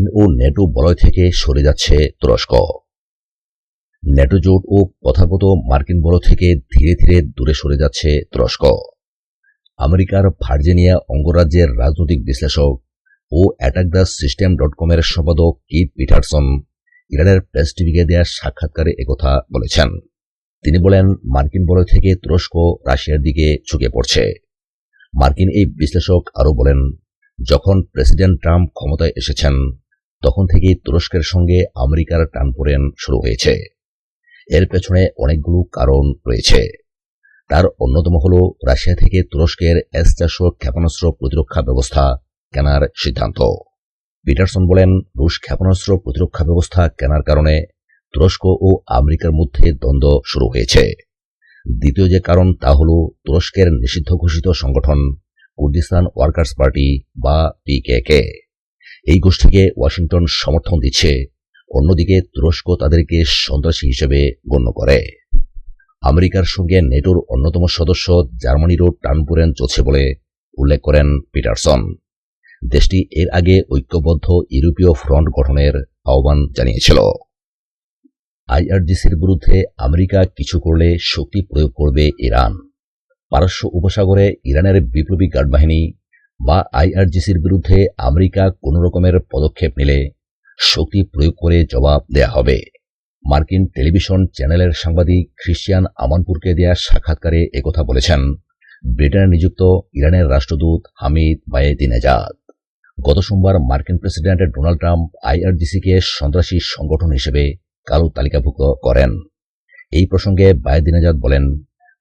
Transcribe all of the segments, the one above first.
মার্কিন ও নেটো বলয় থেকে সরে যাচ্ছে তুরস্ক। নেটো জোট ও তথাগত মার্কিন বলয় থেকে ধীরে ধীরে দূরে সরে যাচ্ছে তুরস্ক। আমেরিকার ভার্জিনিয়া অঙ্গরাজ্যের রাজনৈতিক বিশ্লেষক ও অ্যাটাক দ্য সিস্টেম ডট কমের সম্পাদক কিট পিটারসন ইরানের প্রেস টিভিকে দেওয়া সাক্ষাৎকারে একথা বলেছেন। তিনি বলেন, মার্কিন বলয় থেকে তুরস্ক রাশিয়ার দিকে ঝুঁকে পড়ছে। মার্কিন এই বিশ্লেষক আরও বলেন, যখন প্রেসিডেন্ট ট্রাম্প ক্ষমতায় এসেছেন তখন থেকেই তুরস্কের সঙ্গে আমেরিকার টানপোড়েন শুরু হয়েছে। এর পেছনে অনেকগুলো কারণ রয়েছে। তার অন্যতম হল রাশিয়া থেকে তুরস্কের এস চারশো ক্ষেপণাস্ত্র প্রতিরক্ষা ব্যবস্থা কেনার সিদ্ধান্ত। পিটারসন বলেন, রুশ ক্ষেপণাস্ত্র প্রতিরক্ষা ব্যবস্থা কেনার কারণে তুরস্ক ও আমেরিকার মধ্যে দ্বন্দ্ব শুরু হয়েছে। দ্বিতীয় যে কারণ তা হল তুরস্কের নিষিদ্ধ ঘোষিত সংগঠন কুর্দিস্তান ওয়ার্কার্স পার্টি বা পিকেকে। এই গোষ্ঠীকে ওয়াশিংটন সমর্থন দিচ্ছে। অন্যদিকে তুরস্ক তাদেরকে সন্ত্রাসী হিসেবে গণ্য করে। আমেরিকার সঙ্গে নেটোর অন্যতম সদস্য জার্মানিরও টানপুরেন চলছে বলে উল্লেখ করেন পিটারসন। দেশটি এর আগে ঐক্যবদ্ধ ইউরোপীয় ফ্রন্ট গঠনের আহ্বান জানিয়েছিল। আইআরজিসির বিরুদ্ধে আমেরিকা কিছু করলে শক্তি প্রয়োগ করবে ইরান। পারস্য উপসাগরে ইরানের বিপ্লবী গার্ড বাহিনী বা আইআরজিসির বিরুদ্ধে আমেরিকা কোন রকমের পদক্ষেপ নিলে শক্তি প্রয়োগ করে জবাব দেয়া হবে। মার্কিন টেলিভিশন চ্যানেলের সাংবাদিক খ্রিস্টিয়ান আমানপুরকে দেয়া সাক্ষাৎকারে একথা বলেছেন, ব্রিটেনে নিযুক্ত ইরানের রাষ্ট্রদূত হামিদ বায়েদিন বায়েদিনেজাদ। গত সোমবার মার্কিন প্রেসিডেন্ট ডোনাল্ড ট্রাম্প আইআরজিসিকে সন্ত্রাসী সংগঠন হিসেবে কালো তালিকাভুক্ত করেন। এই প্রসঙ্গে বায়েদিন বায়েদিনেজাদ বলেন,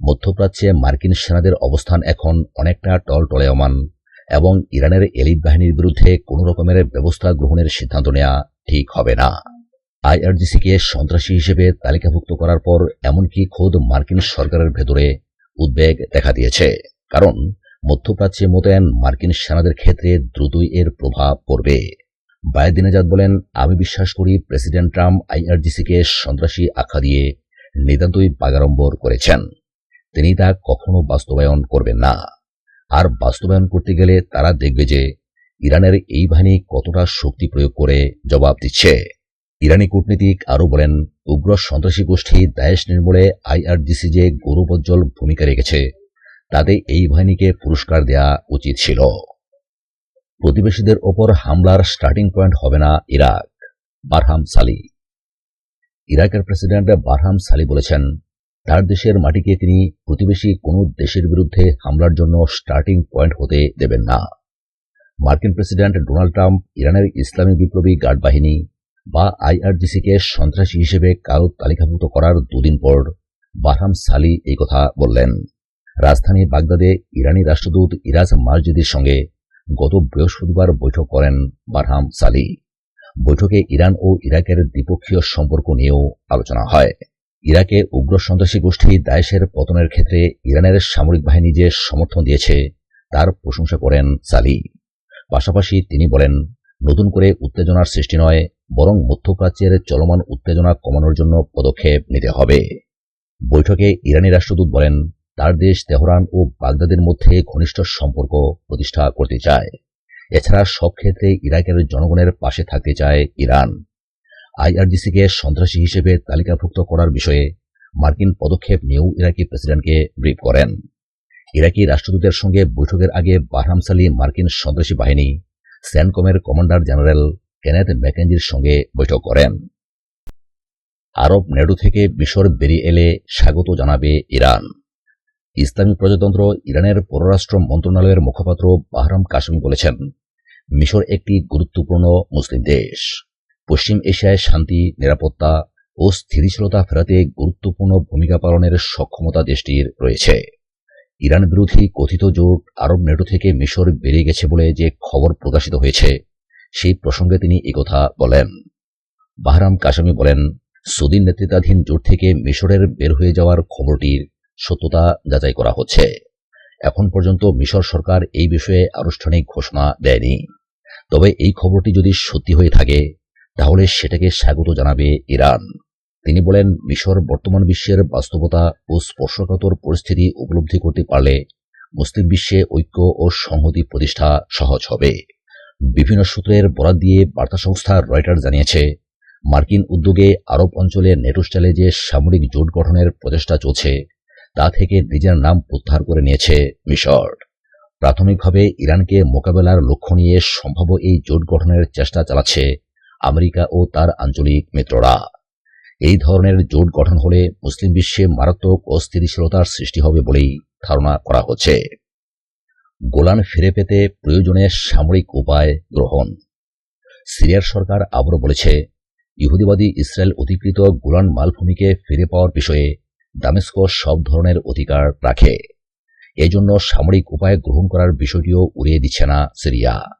মধ্যপ্রাচ্যে মার্কিন সেনাদের অবস্থান এখন অনেকটা টলটলেয়মান। এবং ইরানের এলিট বাহিনীর বিরুদ্ধে কোনো রকমের ব্যবস্থা গ্রহণের সিদ্ধান্ত নেওয়া ঠিক হবে না। আইআরজিসিকে সন্ত্রাসী হিসেবে তালিকাভুক্ত করার পর এমনকি খোদ মার্কিন সরকারের ভেতরে উদ্বেগ দেখা দিয়েছে। কারণ মধ্যপ্রাচ্যে মোতায়েন মার্কিন সেনাদের ক্ষেত্রে দ্রুতই এর প্রভাব পড়বে। বায়দিনাজাদ বলেন, আমি বিশ্বাস করি প্রেসিডেন্ট ট্রাম্প আইআরজিসিকে সন্ত্রাসী আখ্যা দিয়ে নিতান্তই বাগাড়ম্বর করেছেন। তিনি তা কখনো বাস্তবায়ন করবেন না। আর বাস্তবায়ন করতে গেলে তারা দেখবে যে ইরানের এই বাহিনী কতটা শক্তি প্রয়োগ করে জবাব দিচ্ছে। ইরানি কূটনীতিক আরও বলেন, উগ্র সন্ত্রাসী গোষ্ঠী দায়েশ নির্মূলে আইআরজিসি যে গৌরবোজ্জ্বল ভূমিকা রেখেছে, তাতে এই বাহিনীকে পুরস্কার দেয়া উচিত ছিল। প্রতিবেশীদের ওপর হামলার স্টার্টিং পয়েন্ট হবে না ইরাক। বারহাম সালি। ইরাকের প্রেসিডেন্ট বারহাম সালি বলেছেন তার দেশের মাটিকে তিনি প্রতিবেশী কোনো দেশের বিরুদ্ধে হামলার জন্য স্টার্টিং পয়েন্ট হতে দেবেন না। মার্কিন প্রেসিডেন্ট ডোনাল্ড ট্রাম্প, ইরানের ইসলামী বিপ্লবী গার্ড বাহিনী বা আইআরজিসিকে সন্ত্রাসী হিসেবে কালো তালিকাভুক্ত করার দুদিন পর বারহাম সালি এই কথা বললেন। রাজধানী বাগদাদে ইরানি রাষ্ট্রদূত ইরাজ মাসজিদের সঙ্গে গত বৃহস্পতিবার বৈঠক করেন বারহাম সালি। বৈঠকে ইরান ও ইরাকের দ্বিপক্ষীয় সম্পর্ক নিয়েও আলোচনা হয়। ইরাকে উগ্র সন্ত্রাসী গোষ্ঠী দায়েশের পতনের ক্ষেত্রে ইরানের সামরিক বাহিনী যে সমর্থন দিয়েছে, তার প্রশংসা করেন সালি। পাশাপাশি তিনি বলেন, নতুন করে উত্তেজনার সৃষ্টি নয়, বরং মধ্যপ্রাচ্যের চলমান উত্তেজনা কমানোর জন্য পদক্ষেপ নিতে হবে। বৈঠকে ইরানি রাষ্ট্রদূত বলেন, তার দেশ তেহরান ও বাগদাদের মধ্যে ঘনিষ্ঠ সম্পর্ক প্রতিষ্ঠা করতে চায়। এছাড়া সব ক্ষেত্রে ইরাকের জনগণের পাশে থাকতে চায় ইরান। আইআরজিসিকে সন্ত্রাসী হিসেবে তালিকাভুক্ত করার বিষয়ে মার্কিন পদক্ষেপ নিয়েও ইরাকি প্রেসিডেন্টকে ব্রিফ করেন। ইরাকি রাষ্ট্রদূতের সঙ্গে বৈঠকের আগে বারহাম সালি মার্কিন সন্ত্রাসী বাহিনী স্যানকমের কমান্ডার জেনারেল কেনেথ ম্যাকেঞ্জির সঙ্গে বৈঠক করেন। আরব নেডু থেকে মিশর বেরিয়ে এলে স্বাগত জানাবে ইরান। ইসলামী প্রজাতন্ত্র ইরানের পররাষ্ট্র মন্ত্রণালয়ের মুখপাত্র বাহরাম কাশমি বলেছেন, মিশর একটি গুরুত্বপূর্ণ মুসলিম দেশ। পশ্চিম এশিয়ায় শান্তি, নিরাপত্তা ও স্থিতিশীলতা ফেরাতে গুরুত্বপূর্ণ ভূমিকা পালনের সক্ষমতা দেশটির রয়েছে। ইরান বিরোধী কথিত জোট আরব নেটো থেকে মিশর বেরিয়ে গেছে বলে যে খবর প্রকাশিত হয়েছে, সেই প্রসঙ্গে তিনি একথা বলেন। বাহরাম কাশামি বলেন, সৌদির নেতৃত্বাধীন জোট থেকে মিশরের বের হয়ে যাওয়ার খবরটির সত্যতা যাচাই করা হচ্ছে। এখন পর্যন্ত মিশর সরকার এই বিষয়ে আনুষ্ঠানিক ঘোষণা দেয়নি। তবে এই খবরটি যদি সত্যি হয়ে থাকে তাহলে সেটাকে স্বাগত জানাবে ইরান। তিনি বলেন, মিশর বর্তমান বিশ্বের বাস্তবতা ও স্পর্শকাতর পরিস্থিতি উপলব্ধি করতে পারলে মুসলিম বিশ্বে ঐক্য ও সংহতি প্রতিষ্ঠা সহজ হবে। বিভিন্ন সূত্রের বরাত দিয়ে বার্তা সংস্থা রয়টার জানিয়েছে, মার্কিন উদ্যোগে আরব অঞ্চলে নেটো স্টাইলে যে সামরিক জোট গঠনের প্রচেষ্টা চলছে, তা থেকে নিজের নাম প্রত্যাহার করে নিয়েছে মিশর। প্রাথমিকভাবে ইরানকে মোকাবেলার লক্ষ্য নিয়ে সম্ভাব্য এই জোট গঠনের চেষ্টা চালাচ্ছে আমেরিকা ও তার আঞ্চলিক মিত্ররা। এই ধরনের জোট গঠন হলে মুসলিম বিশ্বে মারাত্মক অস্থিতিশীলতার সৃষ্টি হবে বলেই ধারণা করা হচ্ছে। গোলান ফিরে পেতে প্রয়োজনে সামরিক উপায় গ্রহণ। সিরিয়ার সরকার আবারও বলেছে, ইহুদিবাদী ইসরায়েল অধিকৃত গোলান মালভূমিকে ফিরে পাওয়ার বিষয়ে দামেস্ক সব ধরনের অধিকার রাখে। এজন্য সামরিক উপায় গ্রহণ করার বিষয়টিও উড়িয়ে দিচ্ছে না সিরিয়া।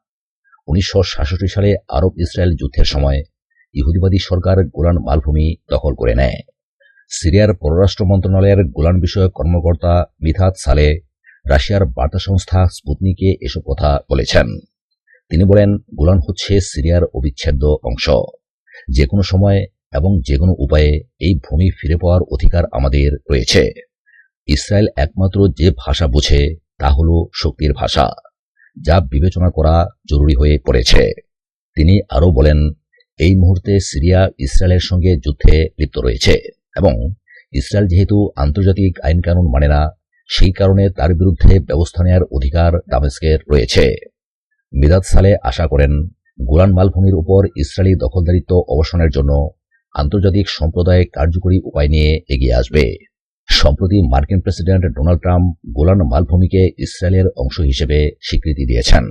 উনিশশো সাতষট্টি সালে আরব ইসরায়েল যুদ্ধের সময় ইহুদিবাদী সরকার গোলান মালভূমি দখল করে নেয়। সিরিয়ার পররাষ্ট্র মন্ত্রণালয়ের গোলান বিষয়ক কর্মকর্তা মিথাত সালে রাশিয়ার বার্তা সংস্থা স্পুতনিকে এসব কথা বলেছেন। তিনি বলেন, গোলান হচ্ছে সিরিয়ার অবিচ্ছেদ্য অংশ। যে কোনো সময় এবং যে কোনো উপায়ে এই ভূমি ফিরে পাওয়ার অধিকার আমাদের রয়েছে। ইসরায়েল একমাত্র যে ভাষা বোঝে, তা হল শক্তির ভাষা। যা বিবেচনা করা জরুরি হয়ে পড়েছে। তিনি আরও বলেন, এই মুহূর্তে সিরিয়া ইসরায়েলের সঙ্গে যুদ্ধে লিপ্ত রয়েছে এবং ইসরায়েল যেহেতু আন্তর্জাতিক আইনকানুন মানে না, সেই কারণে তার বিরুদ্ধে ব্যবস্থা নেওয়ার অধিকার দামেস্কের রয়েছে। মিদাত সালে আশা করেন, গোলান মালভূমির উপর ইসরায়েলি দখলদারিত্ব অবসানের জন্য আন্তর্জাতিক সম্প্রদায় কার্যকরী উপায় নিয়ে এগিয়ে আসবে। সম্প্রতি মার্কিন প্রেসিডেন্ট ডোনাল্ড ট্রাম্প গোলান মালভূমিকে ইসরায়েলের অংশ হিসেবে স্বীকৃতি দিয়েছেন।